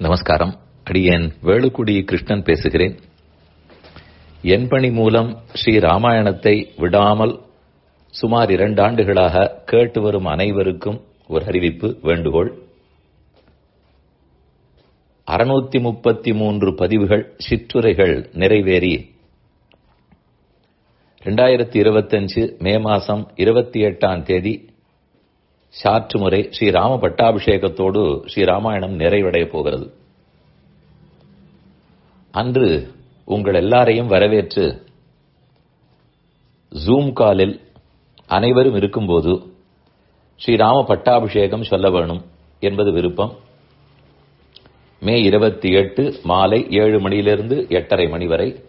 நமஸ்காரம். அடியேன் வேலுக்குடி கிருஷ்ணன் பேசுகிறேன். என் பணி மூலம் ஸ்ரீ ராமாயணத்தை விடாமல் சுமார் இரண்டு ஆண்டுகளாக கேட்டு வரும் அனைவருக்கும் ஒரு அறிவிப்பு வேண்டுகோள். அறுநூத்தி முப்பத்தி மூன்று பதிவுகள் சிற்றுரைகள் நிறைவேறி ரெண்டாயிரத்தி இருபத்தஞ்சு மே மாசம் இருபத்தி எட்டாம் தேதி சாற்று முறை ஸ்ரீராம பட்டாபிஷேகத்தோடு ஸ்ரீராமாயணம் நிறைவடைய போகிறது. அன்று உங்கள் எல்லாரையும் வரவேற்று ஜூம் காலில் அனைவரும் இருக்கும்போது ஸ்ரீராம பட்டாபிஷேகம் சொல்ல வேணும் என்பது விருப்பம். மே இருபத்தி எட்டு மாலை ஏழு மணியிலிருந்து எட்டரை மணி வரை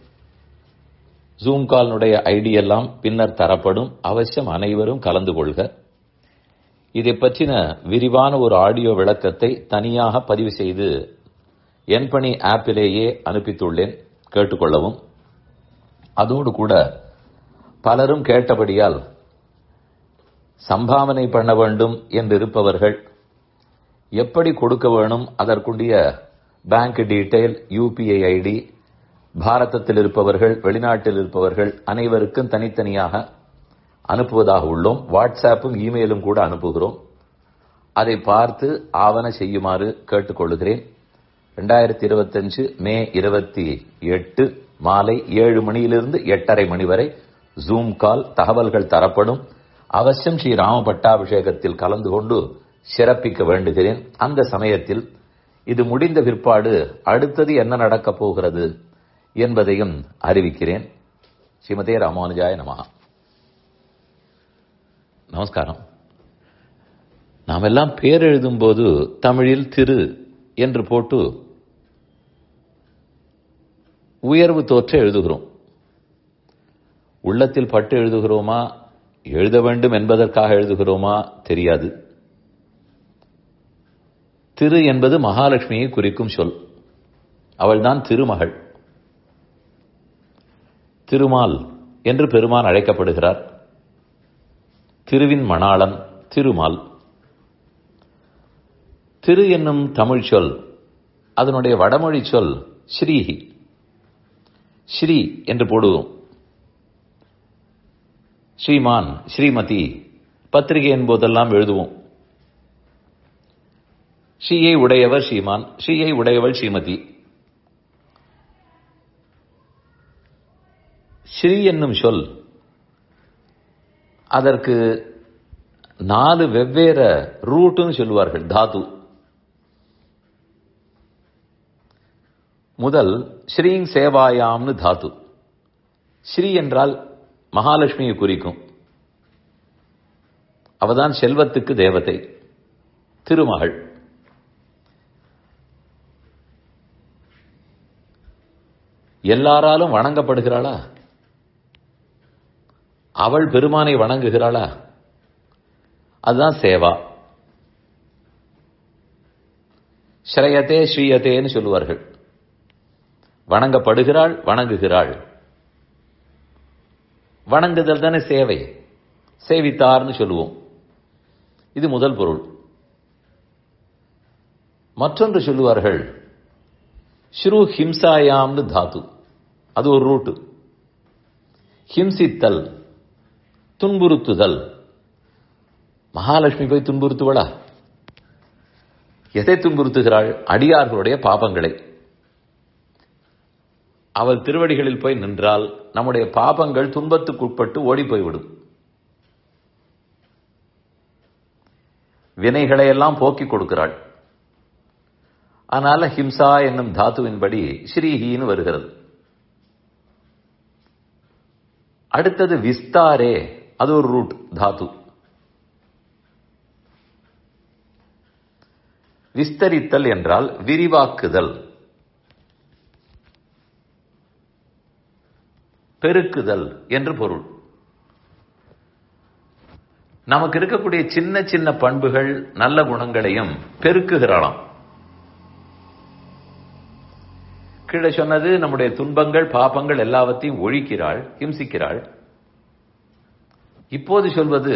ஜூம் காலினுடைய ஐடி எல்லாம் பின்னர் தரப்படும். அவசியம் அனைவரும் கலந்து கொள்க. இதை பற்றின விரிவான ஒரு ஆடியோ விளக்கத்தை தனியாக பதிவு செய்து என் பணி ஆப்பிலேயே அனுப்பித்துள்ளேன். கேட்டுக்கொள்ளவும். அதோடு கூட பலரும் கேட்டபடியால் சம்பாவனை பண்ண வேண்டும் என்றிருப்பவர்கள் எப்படி கொடுக்க வேணும் அதற்குண்டிய பேங்க் டீடைல் யூபிஐ ஐடி பாரதத்தில் இருப்பவர்கள் வெளிநாட்டில் இருப்பவர்கள் அனைவருக்கும் தனித்தனியாக அனுப்புவதாக உள்ளோம். வாட்ஸ்அப்பும் இமெயிலும் கூட அனுப்புகிறோம். அதை பார்த்து ஆவண செய்யுமாறு கேட்டுக்கொள்கிறேன் ரெண்டாயிரத்தி இருபத்தஞ்சு மே இருபத்தி எட்டு மாலை ஏழு மணியிலிருந்து எட்டரை மணி வரை ஜூம் கால் தகவல்கள் தரப்படும். அவசியம் ஸ்ரீ ராம பட்டாபிஷேகத்தில் கலந்து கொண்டு சிறப்பிக்க வேண்டுகிறேன். அந்த சமயத்தில் இது முடிந்த பிற்பாடு அடுத்தது என்ன நடக்கப் போகிறது என்பதையும் அறிவிக்கிறேன். ஸ்ரீமதே ராமானுஜாய நமகா நமஸ்காரம். நாம் எல்லாம் பேர் எழுதும்போது தமிழில் திரு என்று போட்டு உயர்வு தோற்ற எழுதுகிறோம். உள்ளத்தில் பட்டு எழுதுகிறோமா? எழுத வேண்டும் என்பதற்காக எழுதுகிறோமா? தெரியாது. திரு என்பது மகாலட்சுமியை குறிக்கும் சொல். அவள்தான் திருமகள். திருமால் என்று பெருமான் அழைக்கப்படுகிறார். திருவின் மணாளன் திருமால். திரு என்னும் தமிழ் சொல் அதனுடைய வடமொழி சொல் ஸ்ரீஹி. ஸ்ரீ என்று போடுவோம். ஸ்ரீமான் ஸ்ரீமதி பத்திரிகை என்பதெல்லாம் எழுதுவோம். ஸ்ரீயை உடையவர் ஸ்ரீமான் ஸ்ரீயை உடையவள் ஸ்ரீமதி. ஸ்ரீ என்னும் சொல் அதற்கு நாலு வெவ்வேறு ரூட்டுன்னு சொல்லுவார்கள் தாது. முதல் ஸ்ரீங் சேவாயாம்னு தாத்து ஸ்ரீ என்றால் மகாலட்சுமியை குறிக்கும். அவதான் செல்வத்துக்கு தேவதை திருமகள். எல்லாராலும் வணங்கப்படுகிறாளா? அவள் பெருமானை வணங்குகிறாளா? அதுதான் சேவா. ஸ்ரேயத்தே ஸ்ரீயத்தேன்னு சொல்லுவார்கள். வணங்கப்படுகிறாள் வணங்குகிறாள். வணங்குதல் தானே சேவை. சேவித்தார்னு சொல்லுவோம். இது முதல் பொருள். மற்றொன்று சொல்லுவார்கள் ஸ்ரூ ஹிம்சாயாம்னு தாத்து. அது ஒரு ரூட்டு. ஹிம்சித்தல். துன்புறுத்துதல். மகாலட்சுமி போய் துன்புறுத்துவளா? எதை துன்புறுத்துகிறாள்? அடியார்களுடைய பாபங்களை. அவள் திருவடிகளில் போய் நின்றால் நம்முடைய பாபங்கள் துன்பத்துக்குட்பட்டு ஓடி போய்விடும். வினைகளை எல்லாம் போக்கிக் கொடுக்கிறாள். அதனால ஹிம்சா என்னும் தாத்துவின்படி ஸ்ரீஹின்னு வருகிறது. அடுத்தது விஸ்தாரே. அது ஒரு ரூட் தாத்து விஸ்தரித்தல் என்றால் விரிவாக்குதல். பெருக்குதல் என்று பொருள். நமக்கு இருக்கக்கூடிய சின்ன சின்ன பண்புகள் நல்ல குணங்களையும் பெருக்குகிறாளாம். கீழே சொன்னது நம்முடைய துன்பங்கள் பாபங்கள் எல்லாவற்றையும் ஒழிக்கிறாள் ஹிம்சிக்கிறாள் இப்போது சொல்வது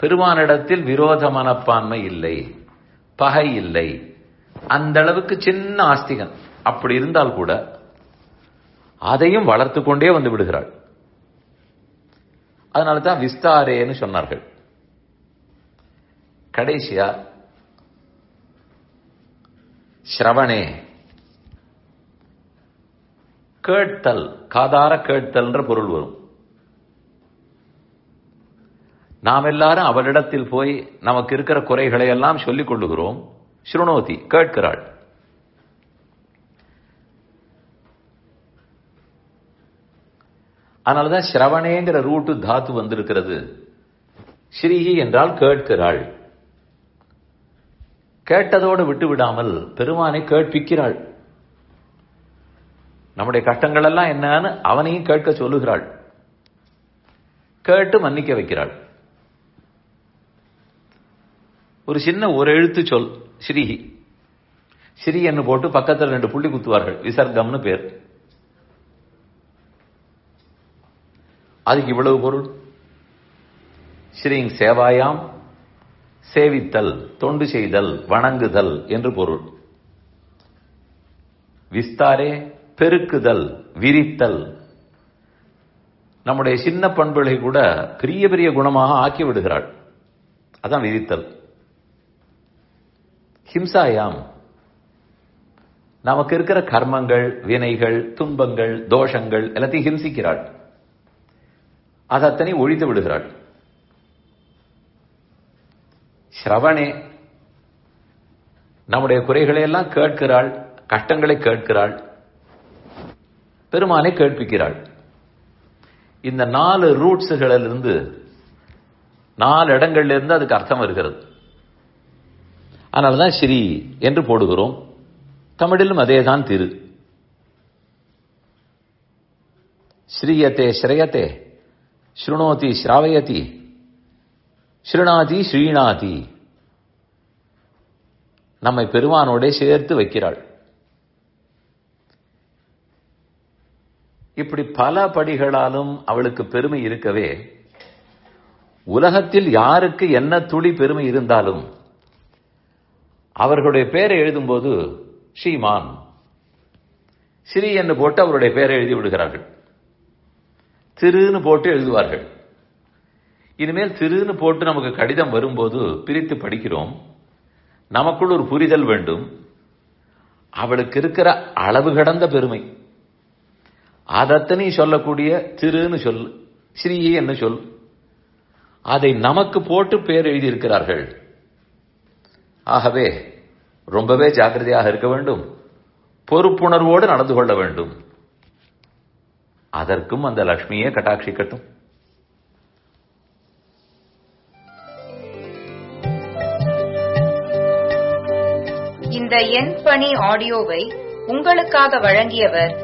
பெருமானிடத்தில் விரோத மனப்பான்மை இல்லை பகை இல்லை அந்த அளவுக்கு சின்ன ஆஸ்திகன் அப்படி இருந்தால் கூட அதையும் வளர்த்து கொண்டே வந்து விடுகிறாள். அதனால தான் விஸ்தாரேன்னு சொன்னார்கள். கடைசியா ஸ்ரவணே கேட்டல் காதார கேட்டல்ன்ற பொருள் வரும். நாம் எல்லாரும் அவளிடத்தில் போய் நமக்கு இருக்கிற குறைகளை எல்லாம் சொல்லிக் கொள்ளுகிறோம். ஸ்ருணோதி கேட்கிறாள். அதனாலதான் சிரவணேங்கிற ரூட்டு தாத்து வந்திருக்கிறது. ஸ்ரீஹி என்றால் கேட்கிறாள். கேட்டதோடு விட்டு விடாமல் பெருமானை கேட்பிக்கிறாள். நம்முடைய கஷ்டங்கள் எல்லாம் என்னன்னு அவனையும் கேட்க சொல்லுகிறாள். கேட்டு மன்னிக்க வைக்கிறாள். ஒரு சின்ன ஒரு எழுத்து சொல் ஸ்ரீஹி ஸ்ரீ என்று போட்டு பக்கத்தில் ரெண்டு புள்ளி குத்துவார்கள். விசர்க்கம்னு பேர். அதுக்கு இவ்வளவு பொருள்? ஸ்ரீங் சேவாயாம் சேவித்தல் தொண்டு செய்தல் வணங்குதல் என்று பொருள். விஸ்தாரே பெருக்குதல் விரித்தல். நம்முடைய சின்ன பண்புகளை கூட பெரிய பெரிய குணமாக ஆக்கி விடுகிறாள் அதான் விரித்தல். ஹிம்சாயாம். நமக்கு இருக்கிற கர்மங்கள் வினைகள் துன்பங்கள் தோஷங்கள் எல்லாத்தையும் ஹிம்சிக்கிறாள். அது அத்தனை ஒழித்து விடுகிறாள். ஸ்ரவணே. நம்முடைய குறைகளை எல்லாம் கேட்கிறாள் கஷ்டங்களை கேட்கிறாள். பெருமானை கேட்பிக்கிறாள். இந்த நாலு ரூட்ஸுகளிலிருந்து நாலு இடங்கள்ல இருந்து அதுக்கு அர்த்தம் வருகிறது. அதனாலதான் ஸ்ரீ என்று போடுகிறோம். தமிழிலும் அதேதான் திரு. ஸ்ரீயத்தே ஸ்ரேயத்தே ஸ்ருணோதி ஸ்ராவயதி ஸ்ருணாதி ஸ்ரீநாதி நம்மை பெருமானோட சேர்த்து வைக்கிறாள். இப்படி பல படிகளாலும் அவளுக்கு பெருமை இருக்கவே உலகத்தில் யாருக்கு என்ன துளி பெருமை இருந்தாலும் அவர்களுடைய பெயரை எழுதும்போது ஸ்ரீமான் ஸ்ரீ என்று போட்டு அவருடைய பெயரை எழுதி விடுகிறார்கள். திருன்னு போட்டு எழுதுவார்கள். இனிமேல் திருன்னு போட்டு நமக்கு கடிதம் வரும்போது பிரித்து படிக்கிறோம். நமக்குள் ஒரு புரிதல் வேண்டும். அவளுக்கு இருக்கிற அளவு கடந்த பெருமை. அதத்தனை சொல்லக்கூடிய திருன்னு சொல் ஸ்ரீ என்று சொல். அதை நமக்கு போட்டு பேர் எழுதியிருக்கிறார்கள். ஆகவே ரொம்பவே ஜாக்கிரதையாக இருக்க வேண்டும். பொறுப்புணர்வோடு நடந்து கொள்ள வேண்டும். அதற்கும் அந்த லக்ஷ்மியே கட்டாட்சிக்கட்டும் இந்த என் பணி ஆடியோவை உங்களுக்காக வழங்கியவர்